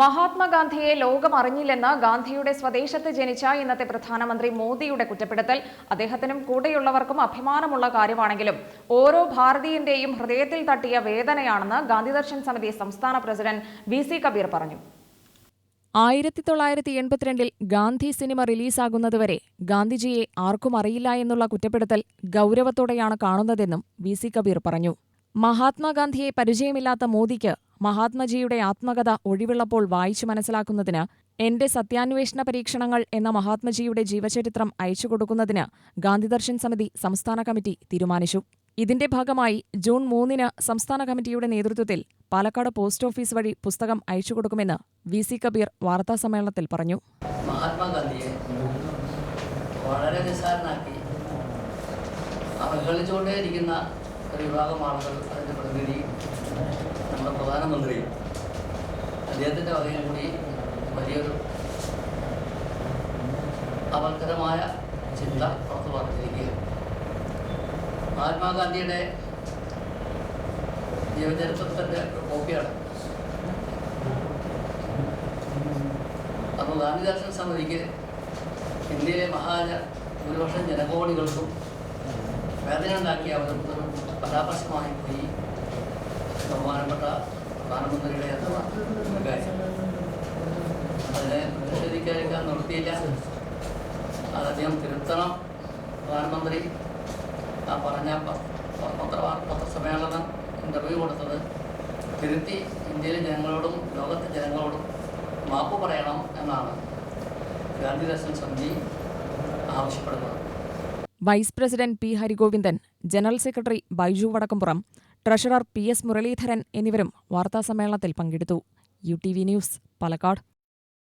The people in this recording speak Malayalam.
മഹാത്മാഗാന്ധിയെ ലോകം അറിഞ്ഞില്ലെന്ന് ഗാന്ധിയുടെ സ്വദേശത്ത് ജനിച്ച ഇന്നത്തെ പ്രധാനമന്ത്രി മോദിയുടെ കുറ്റപ്പെടുത്തൽ. അദ്ദേഹത്തിനും കൂടെയുള്ളവർക്കും അഭിമാനമുള്ള കാര്യമാണെങ്കിലും ഓരോ ഭാരതീയന്റെയും ഹൃദയത്തിൽ തട്ടിയ വേദനയാണെന്ന് ഗാന്ധിദർശൻ സമിതി സംസ്ഥാന പ്രസിഡന്റ് വി സി കബീർ പറഞ്ഞു. ആയിരത്തി തൊള്ളായിരത്തി എൺപത്തിരണ്ടിൽ ഗാന്ധി സിനിമ റിലീസാകുന്നതുവരെ ഗാന്ധിജിയെ ആർക്കും അറിയില്ല എന്നുള്ള കുറ്റപ്പെടുത്തൽ ഗൗരവത്തോടെയാണ് കാണുന്നതെന്നും വി സി കബീർ പറഞ്ഞു. മഹാത്മാഗാന്ധിയെ പരിചയമില്ലാത്ത മോദിക്ക് മഹാത്മജിയുടെ ആത്മകഥ ഒഴിവുള്ളപ്പോൾ വായിച്ചു മനസ്സിലാക്കുന്നതിന് എന്റെ സത്യാന്വേഷണ പരീക്ഷണങ്ങൾ എന്ന മഹാത്മജിയുടെ ജീവചരിത്രം അയച്ചുകൊടുക്കുന്നതിന് ഗാന്ധിദർശൻ സമിതി സംസ്ഥാന കമ്മിറ്റി തീരുമാനിച്ചു. ഇതിന്റെ ഭാഗമായി ജൂൺ മൂന്നിന് സംസ്ഥാന കമ്മിറ്റിയുടെ നേതൃത്വത്തിൽ പാലക്കാട് പോസ്റ്റ് ഓഫീസ് വഴി പുസ്തകം അയച്ചുകൊടുക്കുമെന്ന് വി സി കബീർ വാർത്താസമ്മേളനത്തിൽ പറഞ്ഞു. മഹാത്മാഗാന്ധിയെ വളരെ ഒരു വിഭാഗം ആളുകൾ പ്രതിനിധി പ്രധാനമന്ത്രി അദ്ദേഹത്തിന്റെ വകയിൽ കൂടി വലിയൊരു അപകടമായ ചിന്ത പുറത്തു പറഞ്ഞിരിക്കുകയാണ്. മഹാത്മാഗാന്ധിയുടെ ജീവചരിത്രത്തിന്റെ കോപ്പിയാണ്. അപ്പോൾ ഗാന്ധിദാസൻ സമിതിക്ക് ഇന്ത്യയിലെ മഹാജ ഭൂരിപക്ഷം ജനകോടികൾക്കും വേദന ഉണ്ടാക്കിയ അവർ ഒരു പരാമർശമായി പോയി. ബഹുമാനപ്പെട്ട പ്രധാനമന്ത്രിയുടെ അഥവാ കാര്യം അതിനെ പ്രതിഷേധിക്കാതിരിക്കാൻ നിർത്തിയില്ല അത് അദ്ദേഹം തിരുത്തണം പ്രധാനമന്ത്രി ആ പറഞ്ഞ പത്ര പത്രസമ്മേളനം ഇന്റർവ്യൂ കൊടുത്തത് തിരുത്തി ഇന്ത്യയിലെ ജനങ്ങളോടും ലോകത്തെ ജനങ്ങളോടും മാപ്പ് പറയണം എന്നാണ് ഗാന്ധി ദർശൻ സമിതി ആവശ്യപ്പെടുന്നത് vice president P Harigovindan general secretary Baiju Vadakkampuram treasurer P S Muraleedharan എന്നിവരും വാർത്താസമ്മേളനത്തിൽ പങ്കെടുത്തു. U T V news Palakkad.